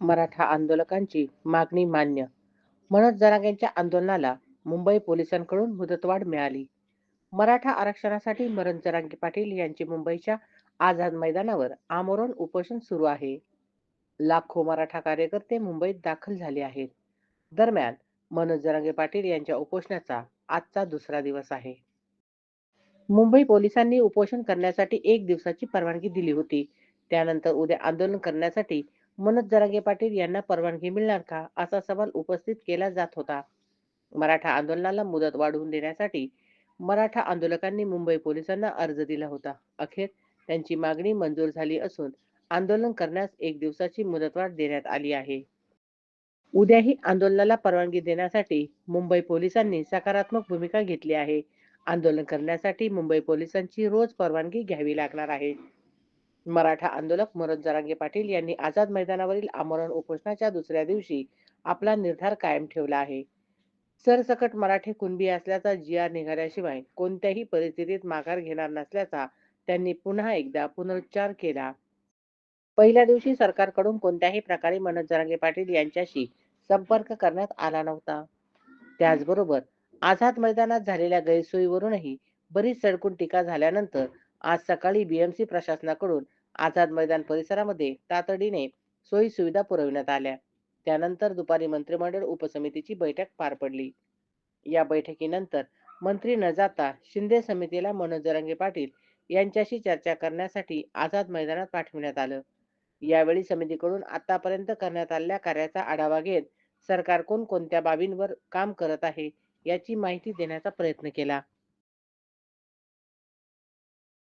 मराठा आंदोलकांची मागणी मान्य. मनोज जरांगेंच्या आंदोलनाला मुंबई पोलिसांकडून मुदतवाढ मिळाली. मराठा आरक्षणासाठी मरण जरांगे पाटील यांचे मुंबईच्या आझाद मैदानावर आमरण उपोषण सुरू आहे. लाखो मराठा कार्यकर्ते मुंबईत दाखल झाले आहेत. दरम्यान मनोज जरांगे पाटील यांच्या उपोषणाचा आजचा दुसरा दिवस आहे. मुंबई पोलिसांनी उपोषण करण्यासाठी एक दिवसाची परवानगी दिली होती. त्यानंतर उद्या आंदोलन करण्यासाठी मनोज जरांगे पाटील यांना परवानगी मिळणार का? असा सवाल उपस्थित केला जात होता. मराठा आंदोलनाला मुदत वाढवून देण्यासाठी मराठा आंदोलकांनी मुंबई पोलिसांना अर्ज दिला होता. अखेर त्यांची मागणी मंजूर झाली असून आंदोलन करण्यास एक दिवसाची मुदतवाढ देण्यात आली आहे. उद्याही आंदोलनाला परवानगी देण्यासाठी मुंबई पोलिसांनी सकारात्मक भूमिका घेतली आहे. आंदोलन करण्यासाठी मुंबई पोलिसांची रोज परवानगी घ्यावी लागणार आहे. मराठा आंदोलक मनोज जरांगे पाटील यांनी आझाद मैदानावरील आमरण उपोषणाच्या दुसऱ्या दिवशी आपला निर्धार कायम ठेवला आहे. सरसकट मराठी कुणबी असल्याचा जी आर निघाल्याशिवाय कोणत्याही परिस्थितीत माघार घेणार नसल्याचा त्यांनी पुन्हा एकदा पुनरुच्चार केला. पहिल्या दिवशी सरकारकडून कोणत्याही प्रकारे मनोज जरांगे पाटील यांच्याशी संपर्क करण्यात आला नव्हता. त्याचबरोबर आझाद मैदानात झालेल्या गैरसोयीवरूनही बरीच सडकून टीका झाल्यानंतर आज सकाळी बीएमसी प्रशासनाकडून आझाद मैदान परिसरामध्ये तातडीने सोयी सुविधा पुरविण्यात आल्या. त्यानंतर दुपारी मंत्रिमंडळ उपसमितीची बैठक पार पडली. या बैठकीनंतर मंत्री न जाता शिंदे समितीला मनोज जरांगे पाटील यांच्याशी चर्चा करण्यासाठी आझाद मैदानात पाठविण्यात आलं. यावेळी समितीकडून आतापर्यंत करण्यात आलेल्या कार्याचा आढावा घेत सरकार कोण कोणत्या बाबींवर काम करत आहे याची माहिती देण्याचा प्रयत्न केला.